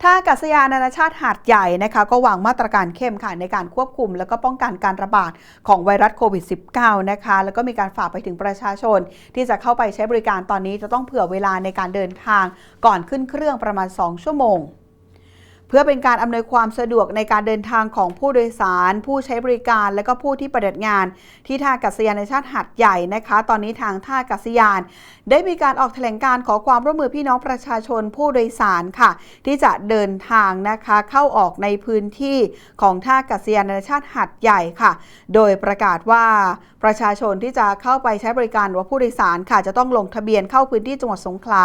ท่าอากาศยานนานาชาติหาดใหญ่นะคะก็วางมาตรการเข้มค่ะในการควบคุม แล้วก็ป้องกันการระบาดของไวรัสโควิด -19 นะคะแล้วก็มีการฝากไปถึงประชาชน ที่จะเข้าไปใช้บริการตอนนี้จะต้องเผื่อเวลาในการเดินทาง ก่อนขึ้นเครื่องประมาณ 2 ชั่วโมง พื่อเป็นการอำนวยความสะดวกในการเดินทางของผู้โดยสาร ผู้ใช้บริการ และก็ผู้ที่ปฏิบัติงาน ที่ท่าอากาศยานนานชาติหาดใหญ่นะคะ ตอนนี้ทางท่าอากาศยาน ได้มีการออกแถลงการขอความร่วมมือพี่น้องประชาชนผู้โดยสารค่ะ ที่จะเดินทางนะคะเข้าออกในพื้นที่ของท่าอากาศยานนานชาติหาดใหญ่ค่ะ โดยประกาศว่าประชาชนที่จะเข้าไปใช้บริการหรือว่าผู้โดยสารค่ะ จะต้องลงทะเบียนเข้าพื้นที่จังหวัดสงขลา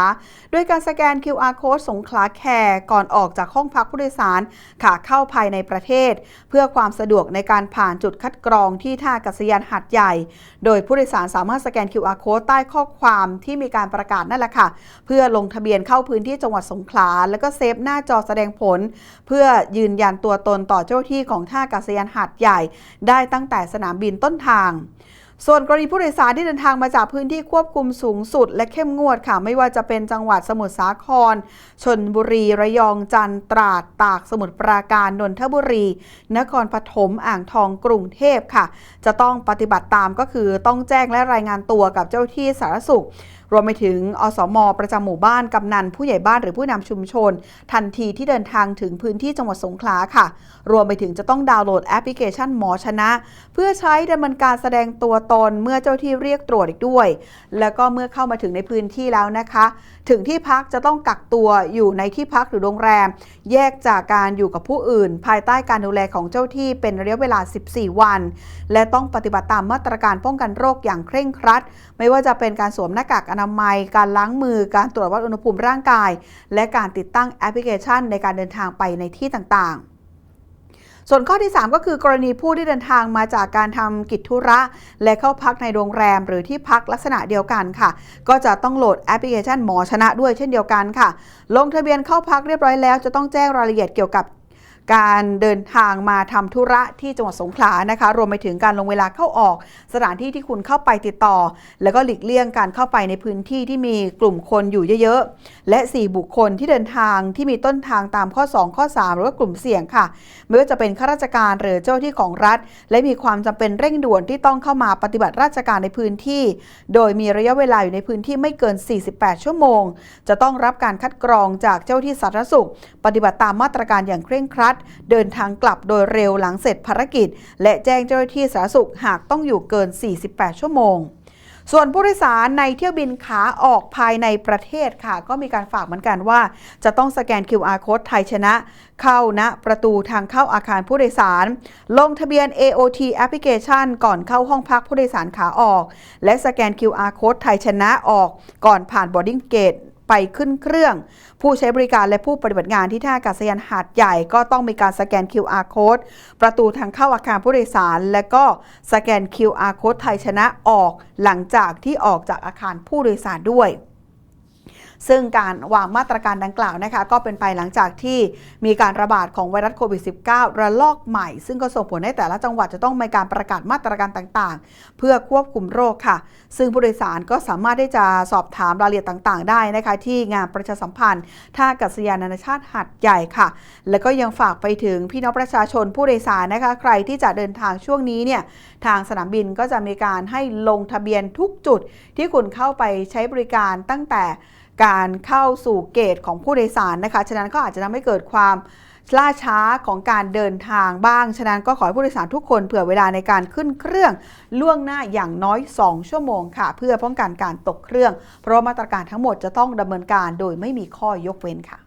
ด้วยการสแกน QR code สงขลาแคร์ก่อนออกจากห้องพักผูู้้โดยสารค่ะเข้าภายในประเทศ เพื่อความสะดวกในการผ่านจุดคัดกรองที่ท่าอากาศยานหาดใหญ่ โดยผู้โดยสารสามารถสแกน QR code ใต้ข้อความที่มีการประกาศนั่นแหละค่ะ เพื่อลงทะเบียนเข้าพื้นที่จังหวัดสงขลา แล้วก็เซฟหน้าจอแสดงผล เพื่อยืนยันตัวตนต่อเจ้าหน้าที่ของท่าอากาศยานหาดใหญ่ ได้ตั้งแต่สนามบินต้นทาง ส่วนกรณีผู้โดยสารที่เดินทางมาจากพื้นที่ควบคุมสูงสุด และเข้มงวดค่ะ ไม่ว่าจะเป็นจังหวัดสมุทรสาคร ชนบุรี ระยอง จันตราด ตาก สมุทรปราการ นนทบุรี นครปฐม อ่างทอง กรุงเทพค่ะ จะต้องปฏิบัติตามก็คือต้องแจ้งและรายงานตัวกับเจ้าหน้าที่สาธารณสุขรวมไปถึงอสม ประจำหมู่บ้าน กำนัน ผู้ใหญ่บ้านหรือผู้นำชุมชน ทันทีที่เดินทางถึงพื้นที่จังหวัดสงขลาค่ะ รวมไปถึงจะต้องดาวน์โหลดแอปพลิเคชันหมอชนะ เพื่อใช้ดำเนินการแสดงตัวตนเมื่อเจ้าที่เรียกตรวจอีกด้วย แล้วก็เมื่อเข้ามาถึงในพื้นที่แล้วนะคะ ถึงที่พักจะต้องกักตัวอยู่ในที่พักหรือโรงแรม แยกจากการอยู่กับผู้อื่น ภายใต้การดูแลของเจ้าที่เป็นระยะเวลา 14 วัน และต้องปฏิบัติตามมาตรการป้องกันโรคอย่างเคร่งครัด ไม่ว่าจะเป็นการสวมหน้ากากอนามัย การล้างมือ การตรวจวัดอุณหภูมิร่างกาย และการติดตั้งแอปพลิเคชันในการเดินทางไปในที่ต่างๆส่วนข้อที่ 3 ก็คือกรณีผู้ที่เดินทางมาจากการทำกิจธุระ และเข้าพักในโรงแรมหรือที่พักลักษณะเดียวกันค่ะ ก็จะต้องโหลดแอปพลิเคชันหมอชนะด้วยเช่นเดียวกันค่ะ ลงทะเบียนเข้าพักเรียบร้อยแล้วจะต้องแจ้งรายละเอียดเกี่ยวกับ การเดินทางมาทำธุระที่จังหวัดสงขลานะคะ รวมไปถึงการลงเวลาเข้าออก สถานที่ที่คุณเข้าไปติดต่อ แล้วก็หลีกเลี่ยงการเข้าไปในพื้นที่ที่มีกลุ่มคนอยู่เยอะๆ และ 4 บุคคลที่เดินทางที่มีต้นทางตามข้อ 2 ข้อ 3 หรือว่ากลุ่มเสี่ยงค่ะ ไม่ว่าจะเป็นข้าราชการหรือเจ้าหน้าที่ของรัฐ และมีความจำเป็นเร่งด่วนที่ต้องเข้ามาปฏิบัติราชการในพื้นที่ โดยมีระยะเวลาอยู่ในพื้นที่ไม่เกิน 48 ชั่วโมง จะต้องรับการคัดกรองจากเจ้าหน้าที่สาธารณสุข ปฏิบัติตามมาตรการอย่างเคร่งครัดเดินทางกลับโดยเร็วหลังเสร็จภารกิจ และแจ้งเจ้าหน้าที่สาธารณสุขหากต้องอยู่เกิน 48 ชั่วโมงส่วนผู้โดยสารในเที่ยวบินขาออกภายในประเทศค่ะ ก็มีการฝากเหมือนกันว่า จะต้องสแกน QR code ไทยชนะ เข้าณประตูทางเข้าอาคารผู้โดยสาร ลงทะเบียน AOT Application ก่อนเข้าห้องพักผู้โดยสารขาออก และสแกน QR code ไทยชนะออกก่อนผ่าน boarding gate ไปขึ้นเครื่อง ผู้ใช้บริการและผู้ปฏิบัติงานที่ท่าอากาศยานหาดใหญ่ก็ต้องมีการสแกน QR code ประตูทางเข้าอาคารผู้โดยสาร และก็สแกน QR code ไทยชนะออก หลังจากที่ออกจากอาคารผู้โดยสารด้วย ซึ่งการวางมาตรการดังกล่าวนะคะก็เป็นไปหลังจากที่มีการระบาดของไวรัสโควิด -19 ระลอกใหม่ ซึ่งก็ส่งผลให้แต่ละจังหวัดจะต้องมีการประกาศมาตรการต่างๆ เพื่อควบคุมโรคค่ะ ซึ่งผู้โดยสารก็สามารถที่จะสอบถามรายละเอียดต่างๆ ได้นะคะที่งานประชาสัมพันธ์ท่าอากาศยานนานาชาติหัดใหญ่ค่ะ แล้วก็ยังฝากไปถึงพี่น้องประชาชนผู้โดยสารนะคะ ใครที่จะเดินทางช่วงนี้เนี่ยทางสนามบินก็จะมีการให้ลงทะเบียนทุกจุดที่คุณเข้าไปใช้บริการตั้งแต่ การเข้าสู่เกตของผู้โดยสารนะคะ ฉะนั้นก็อาจจะทำให้เกิดความล่าช้าของการเดินทางบ้าง ฉะนั้นก็ขอให้ผู้โดยสารทุกคนเผื่อเวลาในการขึ้นเครื่องล่วงหน้าอย่างน้อย 2 ชั่วโมงค่ะ เพื่อป้องกันการตกเครื่อง เพราะมาตรการทั้งหมดจะต้องดำเนินการโดยไม่มีข้อยกเว้นค่ะ